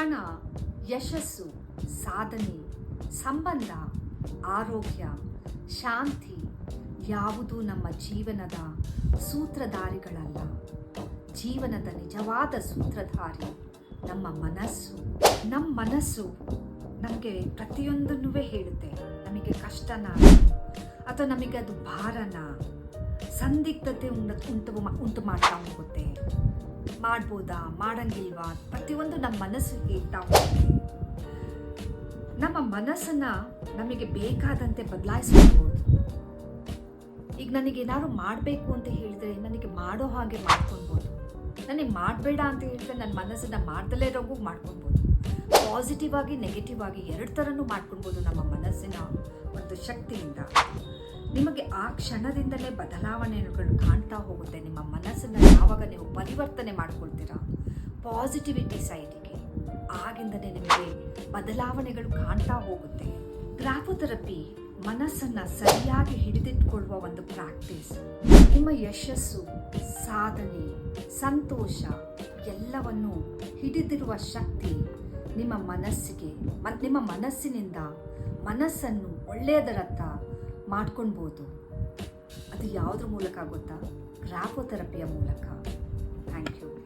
ಹಣ ಯಶಸ್ಸು, ಸಾಧನೆ, ಸಂಬಂಧ, ಆರೋಗ್ಯ, ಶಾಂತಿ ಯಾವುದು ನಮ್ಮ ಜೀವನದ ಸೂತ್ರಧಾರಿಗಳಲ್ಲ. ಜೀವನದ ನಿಜವಾದ ಸೂತ್ರಧಾರಿ ನಮ್ಮ ಮನಸ್ಸು. ನಮ್ಮ ಮನಸ್ಸು ನಮಗೆ ಪ್ರತಿಯೊಂದನ್ನೂ ಹೇಳುತ್ತೆ. ನಮಗೆ ಕಷ್ಟನ, ಅಥವಾ ನಮಗೆ ಅದು ಭಾರನ, ಸಂದಿಗ್ಧತೆ ಉಂಟು ಉಂಟು ಉಂಟು ಮಾಡ್ತಾ ಹೋಗುತ್ತೆ. ಮಾಡ್ಬೋದಾ? ಮಾಡಂಗಿಲ್ವಾ? ಪ್ರತಿಯೊಂದು ನಮ್ಮ ಮನಸ್ಸಿಗೆ ಹೋಗುತ್ತೆ ನಮ್ಮ ಮನಸ್ಸನ್ನ ನಮಗೆ ಬೇಕಾದಂತೆ ಬದಲಾಯಿಸ್ಕೊಳ್ಬೋದು. ಈಗ ನನಗೇನಾದ್ರು ಮಾಡಬೇಕು ಅಂತ ಹೇಳಿದರೆ ನನಗೆ ಮಾಡೋ ಹಾಗೆ ಮಾಡ್ಕೊಳ್ಬೋದು. ನನಗೆ ಮಾಡಬೇಡ ಅಂತ ಹೇಳಿದ್ರೆ ನನ್ನ ಮನಸ್ಸನ್ನು ಮಾಡ್ದಲೇ ಇರೋಂಗೂ ಮಾಡ್ಕೊಳ್ಬೋದು. ಪಾಸಿಟಿವ್ ಆಗಿ ನೆಗೆಟಿವ್ ಆಗಿ ಎರಡು ಥರನೂ ಮಾಡ್ಕೊಳ್ಬೋದು ನಮ್ಮ ಮನಸ್ಸಿನ ಒಂದು ಶಕ್ತಿಯಿಂದ. ನಿಮಗೆ ಆ ಕ್ಷಣದಿಂದಲೇ ಬದಲಾವಣೆಗಳು ಕಾಣ್ತಾ ಹೋಗುತ್ತೆ ನಿಮ್ಮ ಮನಸ್ಸನ್ನು ಯಾವಾಗ ನೀವು ಪರಿವರ್ತನೆ ಮಾಡ್ಕೊಳ್ತೀರಾ? ಪಾಸಿಟಿವಿಟಿ ಸೈಡಿಗೆ ಆಗಿಂದಲೇ ನಿಮಗೆ ಬದಲಾವಣೆಗಳು ಕಾಣ್ತಾ ಹೋಗುತ್ತೆ. ಗ್ರಾಫೋಥೆರಪಿ ಮನಸ್ಸನ್ನು ಸರಿಯಾಗಿ ಹಿಡಿದಿಟ್ಕೊಳ್ಳುವ ಒಂದು ಪ್ರಾಕ್ಟೀಸ್ ನಿಮ್ಮ ಯಶಸ್ಸು, ಸಾಧನೆ, ಸಂತೋಷ ಎಲ್ಲವನ್ನು ಹಿಡಿದಿರುವ ಶಕ್ತಿ ನಿಮ್ಮ ಮನಸ್ಸಿಗೆ ಮತ್ತು ನಿಮ್ಮ ಮನಸ್ಸಿನಿಂದ ಮನಸ್ಸನ್ನು ಒಳ್ಳೆಯದರತ್ತ ಮಾಡ್ಕೊಳ್ಬೋದು. ಅದು ಯಾವುದ್ರ ಮೂಲಕ ಗೊತ್ತಾ? ಗ್ರಾಫೋಥೆರಪಿಯ ಮೂಲಕ. Thank you